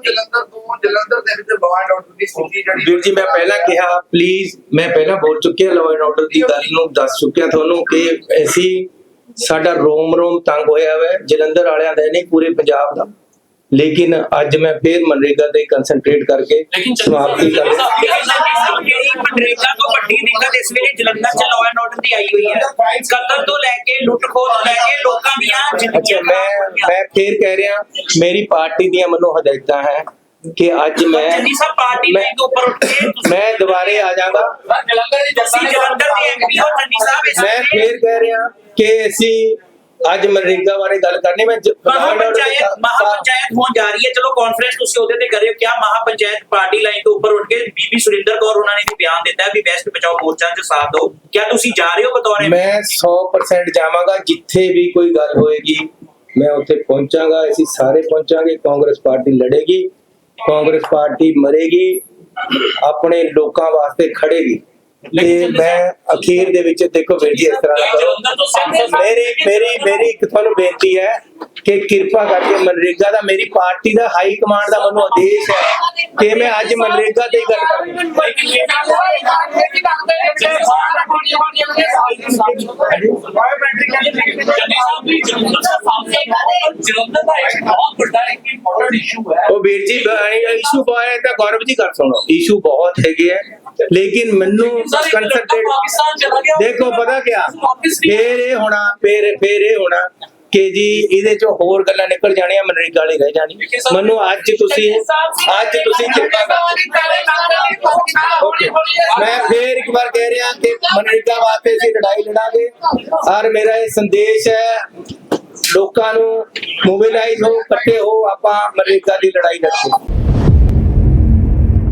ਜਲੰਧਰ ਤੋਂ ਜਲੰਧਰ ਦੇ ਵਿੱਚ ਬਵਾਰਡ ਆਰਡਰ ਦੀ ਸਥਿਤੀ ਜਿਹੜੀ ਵੀਰ ਜੀ ਮੈਂ ਪਹਿਲਾਂ ਕਿਹਾ ਪਲੀਜ਼ ਮੈਂ ਪਹਿਲਾਂ ਬੋਲ ਚੁੱਕਿਆ ਲਾਅ ਐਂਡ ਆਰਡਰ ਦੀ ਗੱਲ ਨੂੰ ਦੱਸ ਚੁੱਕਿਆ ਤੁਹਾਨੂੰ ਕਿ ਅਸੀਂ ਸਾਡਾ ਰੋਮ ਰੋਮ ਤੰਗ ਹੋਇਆ ਹੋਇਆ ਹੈ, ਜਲੰਧਰ ਵਾਲਿਆਂ ਦਾ ਨਹੀਂ ਪੂਰੇ ਪੰਜਾਬ ਦਾ। ਲੇਕਿਨ ਅੱਜ ਮੈਂ ਫੇਰ ਮਨਰੇਗਾ ਤੇ ਕੰਸੈਂਟਰੇਟ ਕਰਕੇ ਲੇਕਿਨ ਸਮਾਪਤੀ ਕਰ ਮਨਰੇਗਾ ਤੋਂ ਵੱਡੀ ਦਿੱਕਤ ਇਸ ਵੇਲੇ ਜਲੰਧਰ ਚ ਲਾਅ ਐਂਡ ਆਰਡਰ ਦੀ ਆਈ ਹੋਈ ਹੈ। ਕਤਲ ਤੋਂ ਲੈ ਕੇ ਲੁੱਟ ਖੋਹ ਤੋਂ ਲੈ ਕੇ ਅੱਛਾ ਮੈਂ ਮੈਂ ਫੇਰ ਕਹਿ ਰਿਹਾ ਮੇਰੀ ਪਾਰਟੀ ਦੀਆਂ ਮੈਨੂੰ ਹਦਾਇਤਾਂ ਹੈ ਕਿ ਅੱਜ ਮੈਂ ਜੱਦੀ ਸਾਹਿਬ ਪਾਰਟੀ ਲਾਈਨ ਤੋਂ ਉੱਪਰ ਉੱਠ ਕੇ ਤੁਸੀਂ ਮੈਂ ਦੁਬਾਰੇ ਆ ਜਾਗਾ ਜਲੰਧਰ ਦੀ ਤੁਸੀਂ ਜਲੰਧਰ ਦੇ ਐਮਪੀ ਹੋ ਚੰਨੀ ਸਾਹਿਬ ਇਸ ਮੈਂ ਫੇਰ ਕਹਿ ਰਿਹਾ ਕਿ ਅਸੀਂ ਅੱਜ ਮਨਰੇਗਾ ਬਾਰੇ ਗੱਲ ਕਰਨੀ ਮੈਂ ਜ- ਮਹਾ ਪੰਚਾਇਤ ਮਹਾ ਪੰਚਾਇਤ ਹੋਣ ਜਾ ਰਹੀ ਹੈ। ਚਲੋ ਕਾਨਫਰੰਸ ਤੁਸੀਂ ਉਹਦੇ ਤੇ ਕਰਿਓ। ਕਿਆ ਮਹਾ ਪੰਚਾਇਤ ਪਾਰਟੀ ਲਾਈਨ ਤੋਂ ਉੱਪਰ ਉੱਠ ਕੇ ਬੀਬੀ ਸੁਰਿੰਦਰ ਕੌਰ ਉਹਨਾਂ ਨੇ ਵੀ ਬਿਆਨ ਦਿੱਤਾ ਹੈ ਵੀ ਬੈਸਟ ਬਚਾਓ ਮੋਰਚਾ 'ਚ ਸਾਥ ਦਿਓ। ਕਿਆ ਤੁਸੀਂ ਜਾ ਰਹੇ ਹੋ ਬਤੌਰ? ਮੈਂ 100% ਜਾਵਾਂਗਾ। ਜਿੱਥੇ ਵੀ ਕੋਈ ਗੱਲ ਹੋਏਗੀ ਮੈਂ ਉੱਥੇ ਪਹੁੰਚਾਂਗਾ। ਅਸੀਂ ਸਾਰੇ ਪਹੁੰਚਾਂਗੇ। ਕਾਂਗਰਸ ਪਾਰਟੀ ਲੜੇਗੀ। ਕਾਂਗਰਸ ਪਾਰਟੀ ਮਰੇਗੀ। ਆਪਣੇ ਲੋਕਾਂ ਵਾਸਤੇ ਖੜੇਗੀ। ਤੇ ਮੈਂ ਅਖੀਰ ਦੇ ਵਿੱਚ ਦੇਖੋ ਵੀਰ ਜੀ ਇਸ ਤਰ੍ਹਾਂ ਮੇਰੀ ਮੇਰੀ ਮੇਰੀ ਇੱਕ ਤੁਹਾਨੂੰ ਬੇਨਤੀ ਹੈ ਕਿ ਕਿਰਪਾ ਕਰਕੇ ਮਨਰੇਗਾ ਦਾ ਮੇਰੀ ਪਾਰਟੀ ਦਾ ਹਾਈ ਕਮਾਂਡ ਦਾ ਮੈਨੂੰ ਆਦੇਸ਼ ਹੈ ਕਿ ਮੈਂ ਅੱਜ ਮਨਰੇਗਾ ਤੇ ਹੀ ਗੱਲ ਕਰਾਂ। ਜਲੰਧਰ ਦਾ ਇੱਕ ਬਹੁਤ ਵੱਡਾ ਇੱਕ ਇੰਪੋਰਟੈਂਟ ਇਸ਼ੂ ਹੈ ਉਹ ਵੀਰ ਜੀ ਇਸ਼ੂ ਬਹੁਤ ਹੈ ਤਾਂ ਗੌਰਵ ਜੀ ਕਰ ਸੁਣੋ। ਇਸ਼ੂ ਬਹੁਤ ਹੈਗੇ ਹੈ। ਲੇਕਿਨ ਮੈਨੂੰ ਗਿਆ। ਦੇਖੋ ਪਤਾ ਕਿਆ? ਫੇਰ ਇਹ ਹੋਣਾ ਫੇਰ ਫੇਰ ਇਹ ਹੋਣਾ ਕਿ ਜੀ ਇਹਦੇ ਚੋਂ ਹੋਰ ਗੱਲਾਂ ਨਿਕਲ ਜਾਣੀਆਂ ਮਨਰੇਗਾ ਵਾਲੀ ਰਹਿ ਜਾਣੀ। ਮੈਨੂੰ ਅੱਜ ਤੁਸੀਂ ਅੱਜ ਤੁਸੀਂ ਕਿਰਪਾ ਕਰ ਮੈਂ ਫੇਰ ਇੱਕ ਵਾਰ ਕਹਿ ਰਿਹਾ ਕਿ ਮਨਰੇਗਾ ਵਾਸਤੇ ਅਸੀਂ ਲੜਾਈ ਲੜਾਂਗੇ। ਔਰ ਮੇਰਾ ਇਹ ਸੰਦੇਸ਼ ਹੈ ਲੋਕਾਂ ਨੂੰ ਮੋਬਿਲਾਈਜ਼ ਹੋ ਇਕੱਠੇ ਹੋ ਆਪਾਂ ਮਨਰੇਗਾ ਦੀ ਲੜਾਈ ਲੜਾਂਗੇ